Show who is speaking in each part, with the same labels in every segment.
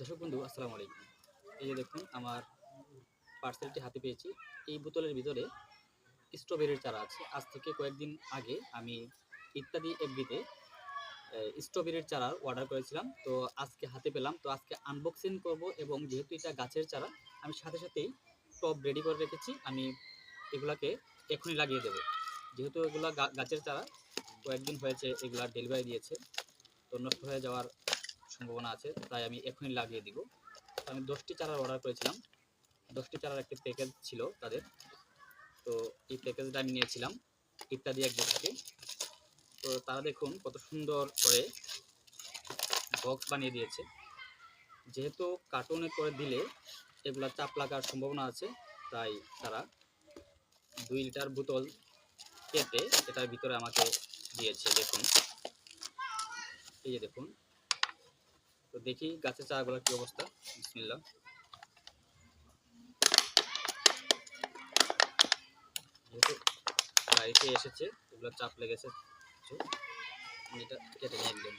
Speaker 1: দর্শক বন্ধু আসসালামু আলাইকুম এই যে দেখুন আমার পার্সেলটি হাতে পেয়েছি এই বোতলের ভিতরে স্ট্রবেরির চারা আছে আজ থেকে কয়েকদিন আগে আমি ইত্যাদি এফবিতে স্ট্রবেরির চারা অর্ডার করেছিলাম তো আজকে হাতে পেলাম তো আজকে আনবক্সিং করব এবং যেহেতু এটা গাছের চারা আমি সাথে সাথেই টপ রেডি করে রেখেছি আমি এগুলাকে এখনই লাগিয়ে দেব যেহেতু এগুলো গাছের চারা কয়েকদিন হয়েছে এগুলা ডেলিভারি দিয়েছে তো নষ্ট হয়ে যাওয়ার সম্ভাবনা আছে তাই আমি এখনই লাগিয়ে দিব আমি দশটি চারা অর্ডার করেছিলাম দশটি চারার একটি প্যাকেজ ছিল তাদের তো এই প্যাকেজটা আমি নিয়েছিলাম ইত্যাদি এক বক্সকে তো তারা দেখুন কত সুন্দর করে বক্স বানিয়ে দিয়েছে যেহেতু কার্টুনে করে দিলে এগুলা চাপ লাগার সম্ভাবনা আছে তাই তারা দুই লিটার বোতল কেটে এটার ভিতরে আমাকে দিয়েছে দেখুন এই যে দেখুন তো দেখি গাছের চারাগুলো কি অবস্থা বিসমিল্লা বাড়িতে এসেছে এগুলো চাপ লেগেছে কেটে নিয়ে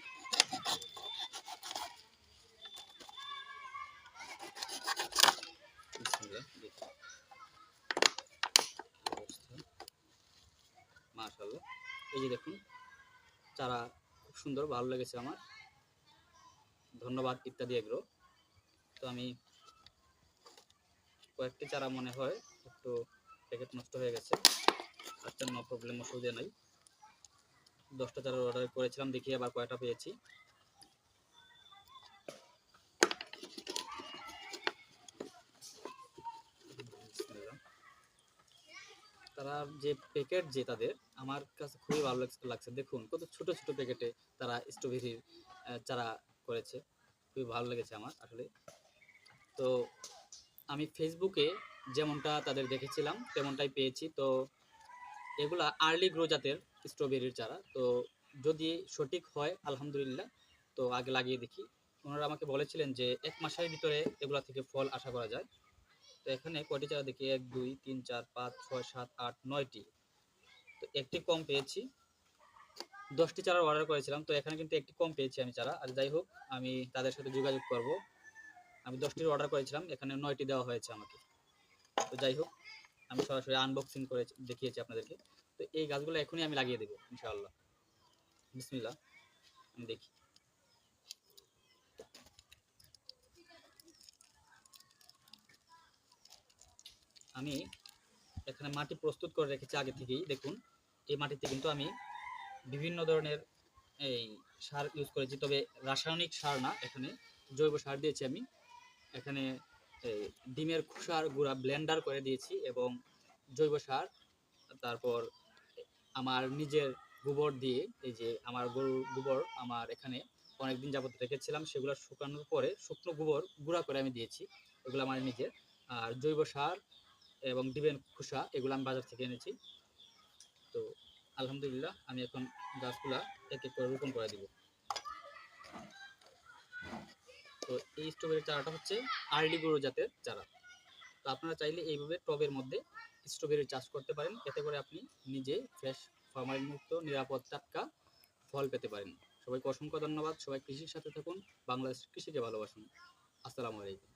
Speaker 1: এই যে দেখুন চারা খুব সুন্দর ভালো লেগেছে আমার ধন্যবাদ ইত্যাদি এগুলো তো আমি কয়েকটি চারা মনে হয় একটু প্যাকেট নষ্ট হয়ে গেছে আচ্ছা নো প্রবলেম অসুবিধা নাই দশটা চারা অর্ডার করেছিলাম দেখি আবার কয়টা পেয়েছি তারা যে প্যাকেট যে তাদের আমার কাছে খুবই ভালো লাগছে দেখুন কত ছোট ছোট প্যাকেটে তারা স্ট্রবেরির চারা করেছে খুবই ভালো লেগেছে আমার আসলে তো আমি ফেসবুকে যেমনটা তাদের দেখেছিলাম তেমনটাই পেয়েছি তো এগুলা আর্লি গ্রো জাতের স্ট্রবেরির চারা তো যদি সঠিক হয় আলহামদুলিল্লাহ তো আগে লাগিয়ে দেখি ওনারা আমাকে বলেছিলেন যে এক মাসের ভিতরে এগুলা থেকে ফল আশা করা যায় তো এখানে কয়টি চারা দেখি এক দুই তিন চার পাঁচ ছয় সাত আট নয়টি তো একটি কম পেয়েছি দশটি চারা অর্ডার করেছিলাম তো এখানে কিন্তু একটি কম পেয়েছি আমি চারা আর যাই হোক আমি তাদের সাথে যোগাযোগ করব আমি দশটির অর্ডার করেছিলাম এখানে নয়টি দেওয়া হয়েছে আমাকে তো যাই হোক আমি সরাসরি আনবক্সিং করে দেখিয়েছি আপনাদেরকে তো এই গাছগুলো এখনই আমি লাগিয়ে দেবো ইনশাআল্লাহ বিসমিল্লা আমি দেখি আমি এখানে মাটি প্রস্তুত করে রেখেছি আগে থেকেই দেখুন এই মাটিতে কিন্তু আমি বিভিন্ন ধরনের এই সার ইউজ করেছি তবে রাসায়নিক সার না এখানে জৈব সার দিয়েছি আমি এখানে ডিমের খোসার গুঁড়া ব্লেন্ডার করে দিয়েছি এবং জৈব সার তারপর আমার নিজের গোবর দিয়ে এই যে আমার গরুর গোবর আমার এখানে অনেকদিন যাবত রেখেছিলাম সেগুলো শুকানোর পরে শুকনো গোবর গুঁড়া করে আমি দিয়েছি এগুলো আমার নিজের আর জৈব সার এবং ডিমের খোসা এগুলো আমি বাজার থেকে এনেছি তো আলহামদুলিল্লাহ আমি এখন গাছগুলা এক এক করে রোপণ করে দিব তো এই স্ট্রবেরি চারাটা হচ্ছে আর্লি গুঁড়ো জাতের চারা তো আপনারা চাইলে এইভাবে টবের মধ্যে স্ট্রবেরি চাষ করতে পারেন এতে করে আপনি নিজে ফ্রেশ ফার্মারি মুক্ত নিরাপদ টাটকা ফল পেতে পারেন সবাইকে অসংখ্য ধন্যবাদ সবাই কৃষির সাথে থাকুন বাংলাদেশ কৃষিকে ভালোবাসুন আসসালামু আলাইকুম